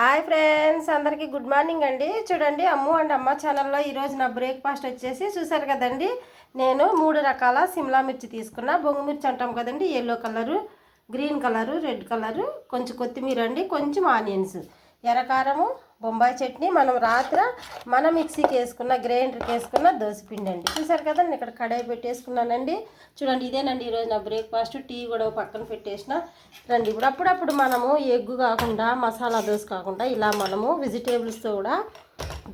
Hi friends అందరికీ good morning అండి. చూడండి అమ్ము అండ్ అమ్మ ఛానల్లో ఈరోజు నా బ్రేక్ఫాస్ట్ వచ్చేసి చూసారు కదండి. నేను మూడు రకాల సిమ్లా మిర్చి తీసుకున్నా. బొంగు మిర్చి అంటాం కదండి yellow colour green colour red colour కొంచెం కొత్తిమీర అండి కొంచెం ఆనియన్స్. ఎర్రకారము బొంబాయి చట్నీ మనం రాత్ర మన మిక్సీకి వేసుకున్న గ్రైండర్కి వేసుకున్న దోశపిండి అండి చూసారు కదా నేను ఇక్కడ కడాయి పెట్టేసుకున్నానండి. చూడండి ఇదేనండి ఈరోజు నా బ్రేక్ఫాస్ట్. టీ కూడా పక్కన పెట్టేసిన. రండి ఇప్పుడు అప్పుడప్పుడు మనము ఎగ్గు కాకుండా మసాలా దోశ కాకుండా ఇలా మనము వెజిటేబుల్స్తో కూడా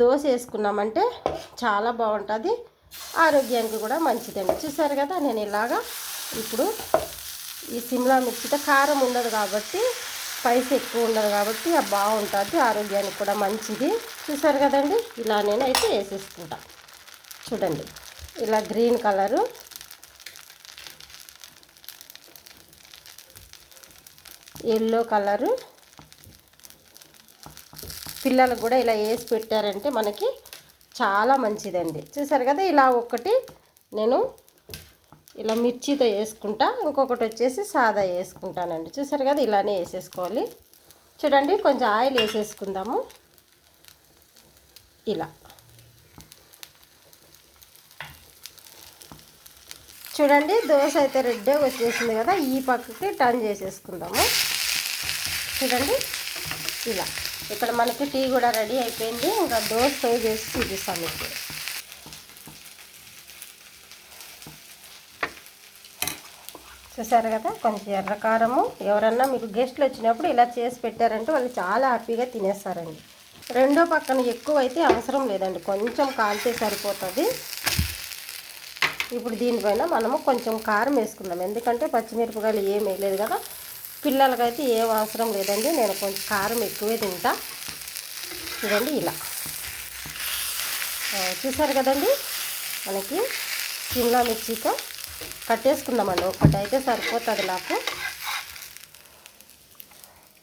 దోశ వేసుకున్నామంటే చాలా బాగుంటుంది. ఆరోగ్యానికి కూడా మంచిదండి. చూసారు కదా నేను ఇలాగా ఇప్పుడు ఈ సిమ్లా మిర్చితో కారం ఉండదు కాబట్టి స్పైస్ ఎక్కువ ఉండదు కాబట్టి అది బాగుంటుంది ఆరోగ్యానికి కూడా మంచిది. చూసారు కదండి? ఇలా నేనైతే వేసేసుకుంటా. చూడండి ఇలా గ్రీన్ కలరు. Yellow colour. పిల్లలకు కూడా ఇలా వేసి పెట్టారంటే మనకి చాలా మంచిదండి. చూసారు కదా? ఇలా ఒకటి నేను ఇలా మిర్చితో వేసుకుంటా ఇంకొకటి వచ్చేసి సాదా వేసుకుంటానండి. చూసారు కదా ఇలానే వేసేసుకోవాలి. చూడండి కొంచెం ఆయిల్ వేసేసుకుందాము. ఇలా. చూడండి దోశ అయితే రెడ్డే వచ్చేసింది కదా ఈ పక్కకి టర్న్ చేసేసుకుందాము. చూడండి ఇలా. ఇక్కడ మనకి టీ కూడా రెడీ అయిపోయింది. ఇంకా దోశ సర్వ్ చేసి చూపిస్తాను ఇప్పుడు చూసారు కదా? కొంచెం ఎర్రకారము ఎవరన్నా మీకు గెస్ట్లు వచ్చినప్పుడు ఇలా చేసి పెట్టారంటే వాళ్ళు చాలా హ్యాపీగా తినేస్తారండి. రెండో పక్కన ఎక్కువ అయితే అవసరం లేదండి. కొంచెం కాల్చే సరిపోతుంది. ఇప్పుడు దీనిపైన మనము కొంచెం కారం వేసుకుందాం. ఎందుకంటే పచ్చిమిరపకాయలు ఏం వేయలేదు కదా. పిల్లలకైతే ఏం అవసరం లేదండి. నేను కొంచెం కారం ఎక్కువే తింటా. చూడండి ఇలా. చూసారు కదండి? మనకి సిమ్లా మిర్చితో కట్టేసుకుందామండి. ఒక్కటి అయితే సరిపోతుంది నాకు.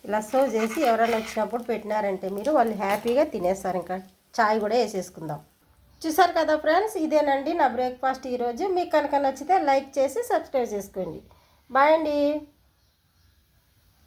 ఇలా సర్వ్ చేసి ఎవరైనా వచ్చినప్పుడు పెట్టినారంటే మీరు వాళ్ళు హ్యాపీగా తినేస్తారు ఇంకా. చాయ్ కూడా వేసేసుకుందాం. చూసారు కదా ఫ్రెండ్స్? ఇదేనండి నా బ్రేక్ఫాస్ట్ ఈరోజు. మీకు కనుక నచ్చితే లైక్ చేసి సబ్స్క్రైబ్ చేసుకోండి. బాయ్ అండి.